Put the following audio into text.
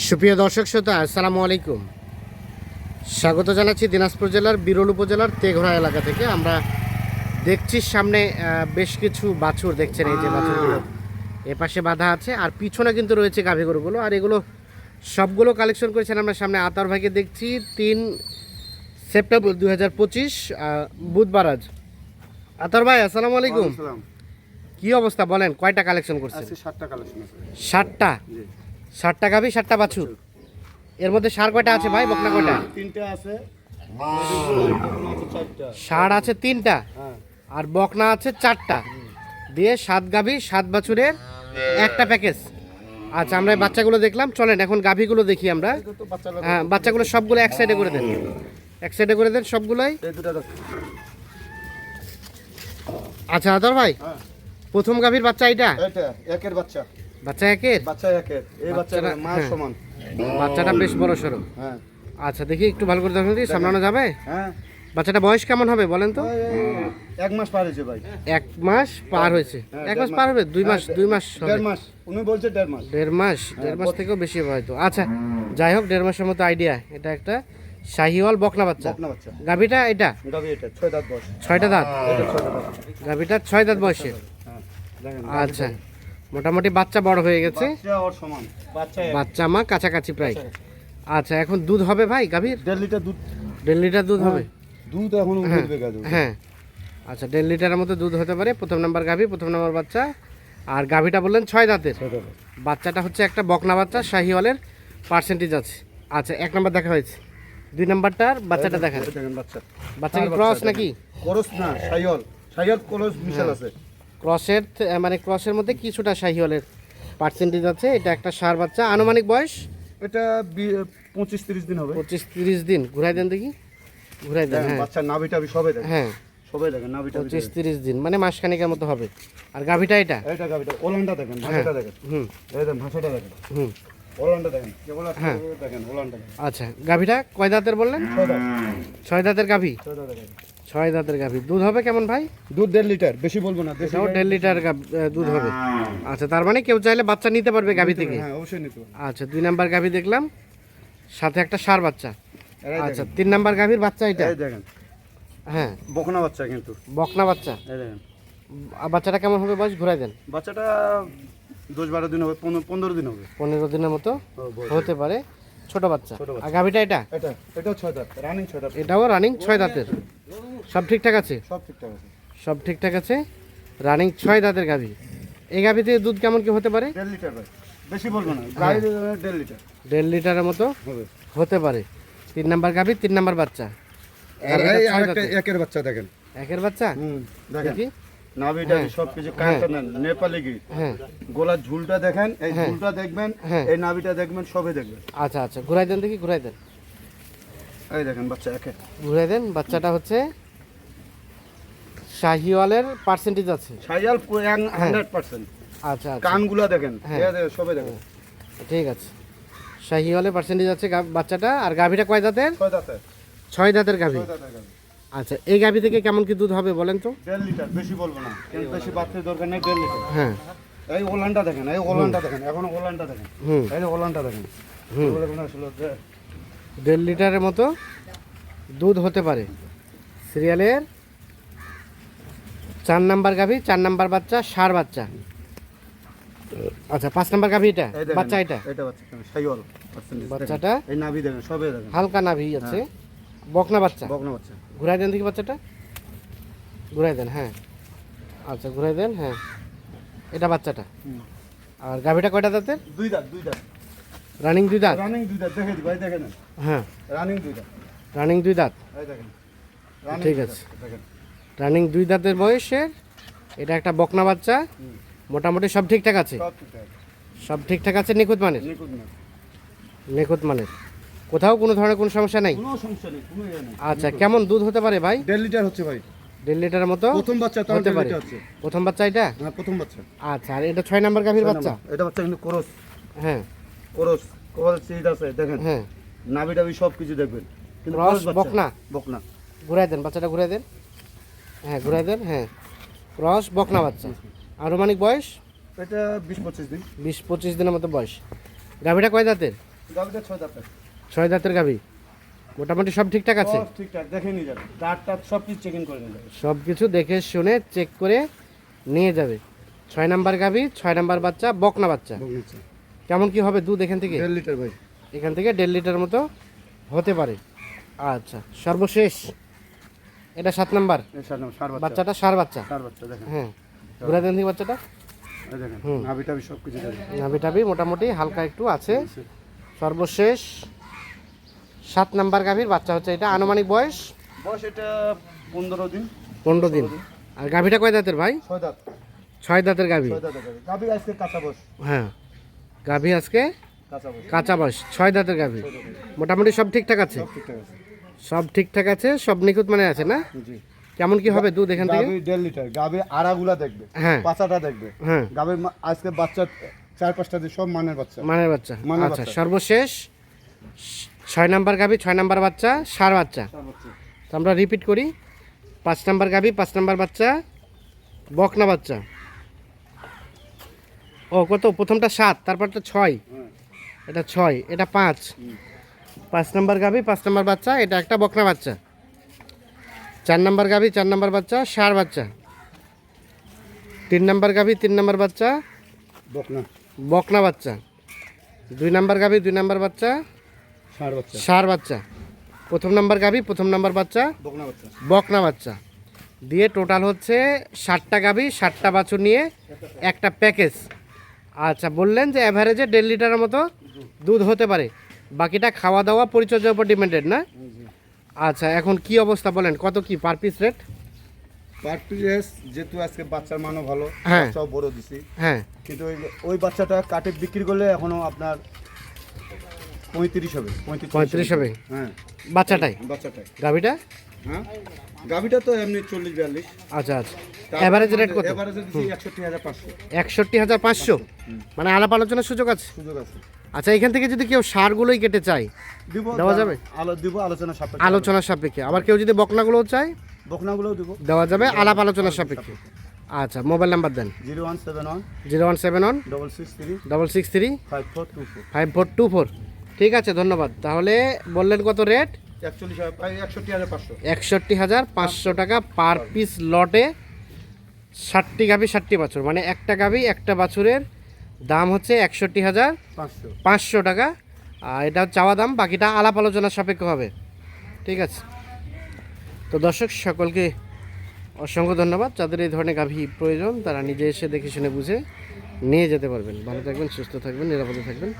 সুপ্রিয় দর্শক শ্রোতা আসসালামু আলাইকুম। স্বাগত জানাচ্ছি দিনাজপুর জেলার বিরল উপজেলার তেঘরা এলাকা থেকে। আমরা দেখছি সামনে বেশ কিছু বাছুর দেখছেন এই যে বাছুরগুলো। এ পাশে বাঁধা আছে আর পিছনে কিন্তু রয়েছে গাভী গরুগুলো। আর এগুলো সবগুলো কালেকশন করেছেন আমরা সামনে আতার ভাইকে দেখছি। তিন সেপ্টেম্বর দু হাজার পঁচিশ বুধবার আজ। আতার ভাই আসসালামু আলাইকুম। কি অবস্থা বলেন কয়টা কালেকশন করছেন? সাতটা কালেকশন ষাটটা ষাটটা গাভী ষাটটা বাছুর। এর মধ্যে সার কয়টা আছে ভাই? বকনা কয়টা? তিনটা আছে। ষাঁড় আছে তিনটা। হ্যাঁ। আর বকনা আছে চারটা। দিয়ে সাত গাভী সাত বাছুরের একটা প্যাকেজ। আচ্ছা আমরা বাচ্চাগুলো দেখলাম। চলেন এখন গাভীগুলো দেখি আমরা। হ্যাঁ বাচ্চাগুলো সবগুলো এক সাইডে করে দেন। এক সাইডে করে দেন সবগুলোই। আচ্ছা আদর ভাই হ্যাঁ। প্রথম গাভীর বাচ্চা এটা এটা একের বাচ্চা। বাচ্চা একের? বাচ্চা একের। এই বাচ্চাটা মা হ্যাঁ। সমান। বাচ্চাটা বেশ বড় সড়ো হ্যাঁ। আচ্ছা দেখি একটু ভালো করে দেখুন দেখি, সামলানো যাবে? হ্যাঁ। বাচ্চাটা বয়স কেমন হবে বলেন তো? এক মাস পার হয়েছে ভাই। এক মাস পার হয়েছে। হ্যাঁ, এক মাস পার হবে? দুই মাস হ্যাঁ, দুই মাস দেড় মাস। উনি বলছে দেড় মাস। দেড় মাস? দেড় মাস থেকেও বেশি হবে হয়তো। আচ্ছা যাই হোক দেড় মাসের মতো আইডিয়া এটা একটা শাহিওয়াল বকনা বাচ্চা। গাভীটা এটা? ছয় দাঁত বয়স। ছয়টা দাঁত? গাভীটা ছয় দাঁত বয়সের। হ্যাঁ আচ্ছা। মোটামুটি বাচ্চা বড় হয়ে গেছে। বাচ্চা ওর সমান। বাচ্চা এক। বাচ্চা মা কাছাকাছি প্রায়। আচ্ছা এখন দুধ হবে ভাই গাভীর? দেড় লিটার দুধ। দেড় লিটার দুধ হবে? দুধ এখন হ্যাঁ হ্যাঁ। আচ্ছা দেড় লিটারের মতো দুধ হতে পারে। প্রথম নাম্বার গাভী প্রথম নাম্বার বাচ্চা। আর গাভীটা বললেন ছয় দাঁতের। বাচ্চাটা হচ্ছে একটা বকনা বাচ্চা শাহিওয়ালের পার্সেন্টেজ আছে। আচ্ছা এক নাম্বার দেখা হয়েছে। দুই নাম্বারটার বাচ্চাটা দেখা বাচ্চা। বাচ্চা কি ক্রস নাকি? করস না সাইয়ল সাইয়ল করস মিশাল হ্যাঁ। আছে। ক্রসের মানে ক্রসের মধ্যে কিছুটা শাহিওয়ালের পার্সেন্টেজ আছে। এটা একটা সার বাচ্চা। আনুমানিক বয়স? এটা পঁচিশ তিরিশ দিন হবে। পঁচিশ তিরিশ দিন। ঘুরাই দেন দেখি। ঘুরাই দেন হ্যাঁ। বাচ্চা নাভি টাভি সবে দেখেন হ্যাঁ। সবাই দেখেন নাভি টাভি পঁচিশ তিরিশ দিন। মানে মাসখানেকের মতো হবে। আর গাভীটা এটা? এইটা গাভিটা ওলানটা দেখেন ভাষাটা দেখেন। হুম। দেখেন ভাষাটা দেখেন। হুম। ওলানটা দেখেন কেবল হ্যাঁ। দেখেন ওলানটা আচ্ছা গাভীটা কয় দাঁতের বললেন? ছয় দাঁত। ছয় দাঁতের গাভী? ছয় দাঁত দেখেন ছয় দাঁতের গাভী। দুধ হবে কেমন ভাই? দুধ দেড় লিটার বেশি বলব না এটাও দেড় লিটার দুধ হবে। আচ্ছা তার মানে কেউ চাইলে বাচ্চা নিতে পারবে গাভী থেকে? হ্যাঁ অবশ্যই নিতে হবে আচ্ছা দুই নাম্বার গাভী দেখলাম। সাথে একটা সার বাচ্চা। আচ্ছা তিন নাম্বার গাভীর বাচ্চা এটা? দেখেন। হ্যাঁ। বকনা বাচ্চা কিন্তু। বকনা বাচ্চা? এই দেখেন। বাচ্চাটা কেমন হবে বয়স? ঘুরাই দেন। বাচ্চাটা দশ বারো দিন হবে পনেরো দিন হবে। পনেরো দিনের মতো হতে পারে। ছোট বাচ্চা। আর গাভীটা এটা? এটা এটাও ছয় দাঁত রানিং ছয় দাঁত। এটাও রানিং ছয় দাঁতের। সব ঠিকঠাক আছে? সব ঠিকঠাক আছে। সব ঠিকঠাক আছে? রানিং ছয় দাঁতের গাভী। এই গাভী থেকে দুধ কেমন কি হতে পারে? দেড় লিটার বেশি বলব না দেড় লিটার। দেড় লিটারের মতো হবে। হতে পারে। তিন নাম্বার গাভী তিন নাম্বার বাচ্চা। একের বাচ্চা দেখেন। একের বাচ্চা? হুম দেখেন। দেখি। হ্যাঁ। নেন। নেপালি হ্যাঁ। গোলার ঝুলটা দেখেন এই হ্যাঁ। ঝুলটা দেখবেন। এই নাভিটা দেখবেন সবে দেখবেন। আচ্ছা আচ্ছা ঘুরাই দেন দেখি ঘুরাই দেন। এই দেখেন বাচ্চা একে। ঘুরাই দেন বাচ্চাটা হচ্ছে শাহিওয়ালের পার্সেন্টেজ আছে। আচ্ছা আচ্ছা। কানগুলা দেখেন। সবে দেখেন। ঠিক আছে। শাহিওয়ালের পার্সেন্টেজ আছে বাচ্চাটা আর গাভীটা কয় দাঁতের? ছয় দাঁতে ছয় দাঁতের গাভী। আচ্ছা এই গাভী থেকে কেমন কি দুধ হবে বলেন তো? দেড় লিটার বেশি বলব না। বেশি বাড়তির দরকার নেই দেড় লিটার। হ্যাঁ। এই ওলানটা দেখেন এই ওলানটা দেখেন এখনও ওলানটা দেখেন। হুম। এই ওলানটা দেখেন দেড় লিটারের মতো দুধ হতে পারে। সিরিয়ালের চার নাম্বার গাভী চার নাম্বার বাচ্চা সার বাচ্চা। আচ্ছা পাঁচ নাম্বার গাভী এটা? বাচ্চা এটা। বাচ্চাটা? এই নাভি দেখেন সবে দেখেন। হালকা নাভি আছে। বকনা বাচ্চা? বকনা বাচ্চা। ঘুরাই দেন দেখি বাচ্চাটা। ঘুরাই দেন হ্যাঁ। আচ্ছা ঘুরাই দেন হ্যাঁ। এটা বাচ্চাটা। আর গাভীটা কয়টা দাঁতের? দুই দাঁত দুই দাঁত। রানিং দুই দাঁত? রানিং দুই দাঁত দেখে ভাই দেখেন হ্যাঁ। রানিং দুই দাঁত। রানিং দুই দাঁত? এই দেখেন। ঠিক আছে। রানিং দুই দাঁতের বয়সের এটা একটা বকনা বাচ্চা। মোটামুটি সব ঠিকঠাক আছে? সব ঠিকঠাক আছে। নিখুঁত মানের। নিখুঁত মানের। কোথাও কোনো ধরনের কোনো সমস্যা নেই? কোনো সমস্যা নেই কোনো ইয়ে আচ্ছা কেমন দুধ হতে পারে ভাই? দেড় লিটার হচ্ছে ভাই। দেড় লিটারের মতো? প্রথম বাচ্চা হতে পারে। প্রথম বাচ্চা এটা? হ্যাঁ প্রথম বাচ্চা। আচ্ছা আর এটা ছয় নাম্বার গাভীর বাচ্চা? এটা বাচ্চা কিন্তু করস। হ্যাঁ। করস কপাল সিট আছে দেখেন। হ্যাঁ। নাভি টাভি সব কিছু দেখবেন কিন্তু রস বকনা? বকনা। ঘুরাই দেন বাচ্চাটা ঘুরাই দেন। হ্যাঁ ঘুরাই দেন হ্যাঁ। ক্রস বকনা বাচ্চা। আনুমানিক বয়স? এটা বিশ পঁচিশ দিন। বিশ পঁচিশ দিনের মতো বয়স। গাভীটা কয় দাঁতের? গাভিটা ছয় দাঁতের। ছয় দাঁতের গাভী? মোটামুটি সব ঠিকঠাক আছে? সব ঠিকঠাক দেখে নিয়ে যাবে। দাঁত টাত সব কিছু চেক ইন করে নিয়ে যাবে। সব কিছু দেখে শুনে চেক করে নিয়ে যাবে। ছয় নাম্বার গাভী ছয় নাম্বার বাচ্চা বকনা বাচ্চা। কেমন কি হবে দুধ এখান থেকে? দেড় লিটার ভাই। এখান থেকে দেড় লিটার মতো হতে পারে। আচ্ছা সর্বশেষ। এটা সাত নাম্বার। বাচ্চাটা সার বাচ্চা। সার বাচ্চা দেখেন। হ্যাঁ। ঘুরা দেন বাচ্চাটা। নাভি টাভি মোটামুটি হালকা একটু আছে। সর্বশেষ। সাত নাম্বার গাভীর বাচ্চা হচ্ছে এটা। আনুমানিক বয়স? বয়স এটা পনেরো দিন। পনেরো দিন। আর গাভীটা কয় দাঁতের ভাই? ছয় দাঁত। ছয় দাঁতের গাভী। গাভি। আজকে কাঁচা বয়স। হ্যাঁ। গাভী আজকে কাঁচা বয়স। ছয় দাঁতের গাভী। মোটামুটি সব ঠিকঠাক আছে? সব ঠিকঠাক আছে। সব নিখুঁত মানে আছে না? কেমন কি হবে দুধ এখান থেকে? দেড় লিটার। গাভি আড়াগুলা দেখবে হ্যাঁ। পাঁচাটা দেখবে। হ্যাঁ। গাভির আজকে বাচ্চা চার পাঁচটা দিয়ে সব মানের বাচ্চা। মানের বাচ্চা। মানের আচ্ছা সর্বশেষ ছয় নাম্বার গাভী ছয় নাম্বার বাচ্চা সার বাচ্চা। তো আমরা রিপিট করি পাঁচ নাম্বার গাভী পাঁচ নাম্বার বাচ্চা বকনা বাচ্চা। ও কত? প্রথমটা সাত তারপরটা ছয়। হ্যাঁ। এটা ছয় এটা পাঁচ। পাঁচ নাম্বার গাভী পাঁচ নাম্বার বাচ্চা এটা একটা বকনা বাচ্চা। চার নাম্বার গাভী চার নাম্বার বাচ্চা সার বাচ্চা। তিন নাম্বার গাভী তিন নাম্বার বাচ্চা বকনা। বকনা বাচ্চা। দুই নাম্বার গাভী দুই নাম্বার বাচ্চা সার বাচ্চা। প্রথম নাম্বার গাভী প্রথম নাম্বার বাচ্চা? বকনা বাচ্চা। বকনা বাচ্চা। দিয়ে টোটাল হচ্ছে ষাটটা গাভী ষাটটা বাছুর নিয়ে একটা প্যাকেজ আচ্ছা বললেন যে অ্যাভারেজে দেড় লিটারের মতো দুধ হতে পারে। বাকিটা খাওয়া দাওয়া পরিচর্যার উপর ডিপেন্ডেড না? আচ্ছা এখন কি অবস্থা বলেন? কত কি পার পিস রেট পার্টিস যেহেতু আজকে বাচ্চার মানও ভালো হ্যাঁ। বাচ্চাও বড় দিছি। হ্যাঁ। কিন্তু ওই ওই বাচ্চাটা কাটে বিক্রি করলে এখনও আপনার পঁয়ত্রিশ হবে পঁয়ত্রিশ হবে। হ্যাঁ। বাচ্চাটাই? বাচ্চাটাই। গাভীটা? হ্যাঁ। গাভিটা তো এমনি চল্লিশ বিয়াল্লিশ। আচ্ছা আচ্ছা। অ্যাভারেজ রেট কত? এভারেজে একষট্টি হাজার পাঁচশো। একষট্টি হাজার পাঁচশো? মানে আলাপ আলোচনার সুযোগ আছে? সুযোগ আছে। আচ্ছা এখান থেকে যদি কেউ সারগুলোই কেটে চায় দিব দেওয়া যাবে? আলো দিব আলোচনা সাপেক্ষে। আলোচনার সাপেক্ষে। আবার কেউ যদি বকনাগুলোও চায় বকনাগুলোও দিব। দেওয়া যাবে আলাপ আলোচনার সাপেক্ষে। আচ্ছা মোবাইল নাম্বার দেন। Zero one seven one zero one seven one double six three double six three five four two four. Five four two four. ঠিক আছে ধন্যবাদ। তাহলে বললেন কত রেট একষট্টি হাজার পাঁচশো। টাকা পার পিস লটে ষাটটি গাভি ষাটটি বাছুর। মানে একটা গাভি একটা বাছুরের দাম হচ্ছে একষট্টি হাজার পাঁচশো। পাঁচশো টাকা। আর এটা চাওয়া দাম বাকিটা আলাপ আলোচনার সাপেক্ষ হবে। ঠিক আছে। তো দর্শক সকলকে অসংখ্য ধন্যবাদ। যাদের এই ধরনের গাভী প্রয়োজন তারা নিজে এসে দেখে শুনে বুঝে নিয়ে যেতে পারবেন। ভালো থাকবেন সুস্থ থাকবেন নিরাপদে থাকবেন।